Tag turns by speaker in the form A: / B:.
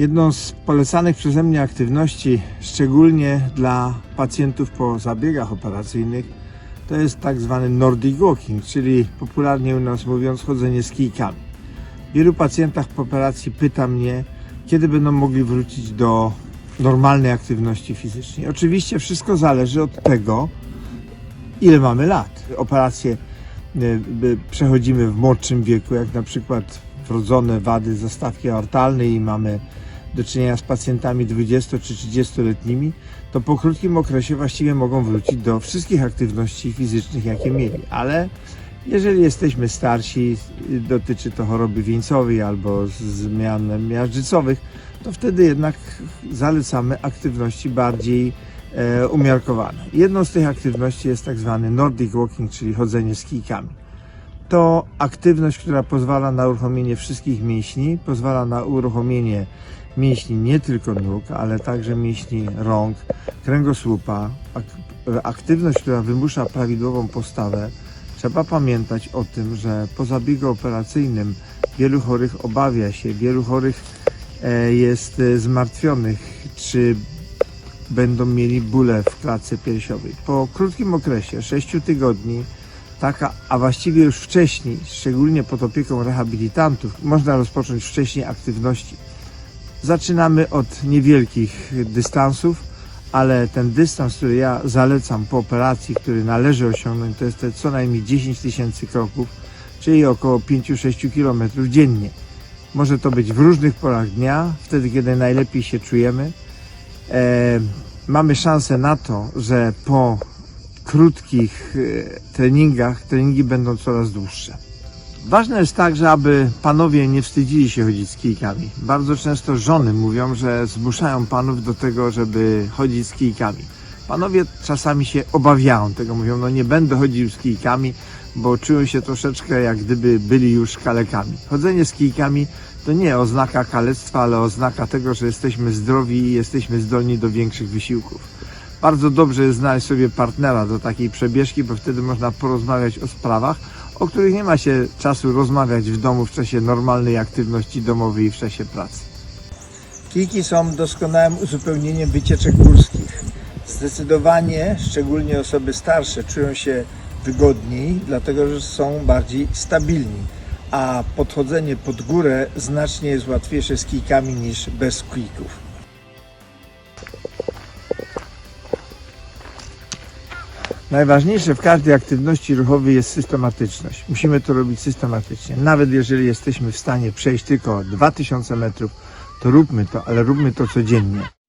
A: Jedną z polecanych przeze mnie aktywności, szczególnie dla pacjentów po zabiegach operacyjnych, to jest tak zwany Nordic Walking, czyli popularnie u nas mówiąc chodzenie z kijkami. Wielu pacjentach po operacji pyta mnie, kiedy będą mogli wrócić do normalnej aktywności fizycznej. Oczywiście wszystko zależy od tego, ile mamy lat. Operacje y, przechodzimy w młodszym wieku, jak na przykład wrodzone wady zastawki aortalnej i mamy do czynienia z pacjentami 20 czy 30-letnimi, to po krótkim okresie właściwie mogą wrócić do wszystkich aktywności fizycznych, jakie mieli. Ale jeżeli jesteśmy starsi, dotyczy to choroby wieńcowej albo zmian miażdżycowych, to wtedy jednak zalecamy aktywności bardziej e, umiarkowane. Jedną z tych aktywności jest tak zwany Nordic Walking, czyli chodzenie z kijkami. To aktywność, która pozwala na uruchomienie wszystkich mięśni, pozwala na uruchomienie mięśni nie tylko nóg, ale także mięśni rąk, kręgosłupa. Ak- aktywność, która wymusza prawidłową postawę. Trzeba pamiętać o tym, że po zabiegu operacyjnym wielu chorych obawia się, wielu chorych e, jest e, zmartwionych, czy będą mieli bóle w klatce piersiowej. Po krótkim okresie, 6 tygodni, taka, a właściwie już wcześniej, szczególnie pod opieką rehabilitantów, można rozpocząć wcześniej aktywności. Zaczynamy od niewielkich dystansów, ale ten dystans, który ja zalecam po operacji, który należy osiągnąć, to jest te co najmniej 10 tysięcy kroków, czyli około 5-6 kilometrów dziennie. Może to być w różnych porach dnia, wtedy kiedy najlepiej się czujemy. E, mamy szansę na to, że po krótkich e, treningach treningi będą coraz dłuższe. Ważne jest także, aby panowie nie wstydzili się chodzić z kijkami. Bardzo często żony mówią, że zmuszają panów do tego, żeby chodzić z kijkami. Panowie czasami się obawiają tego, mówią, no nie będę chodził z kijkami, bo czują się troszeczkę jak gdyby byli już kalekami. Chodzenie z kijkami to nie oznaka kalectwa, ale oznaka tego, że jesteśmy zdrowi i jesteśmy zdolni do większych wysiłków. Bardzo dobrze jest znaleźć sobie partnera do takiej przebieżki, bo wtedy można porozmawiać o sprawach, o których nie ma się czasu rozmawiać w domu w czasie normalnej aktywności domowej i w czasie pracy. Kijki są doskonałym uzupełnieniem wycieczek górskich. Zdecydowanie, szczególnie osoby starsze, czują się wygodniej, dlatego że są bardziej stabilni, a podchodzenie pod górę znacznie jest łatwiejsze z kijkami niż bez kijków. Najważniejsze w każdej aktywności ruchowej jest systematyczność. Musimy to robić systematycznie. Nawet jeżeli jesteśmy w stanie przejść tylko 2000 metrów, to róbmy to, ale róbmy to codziennie.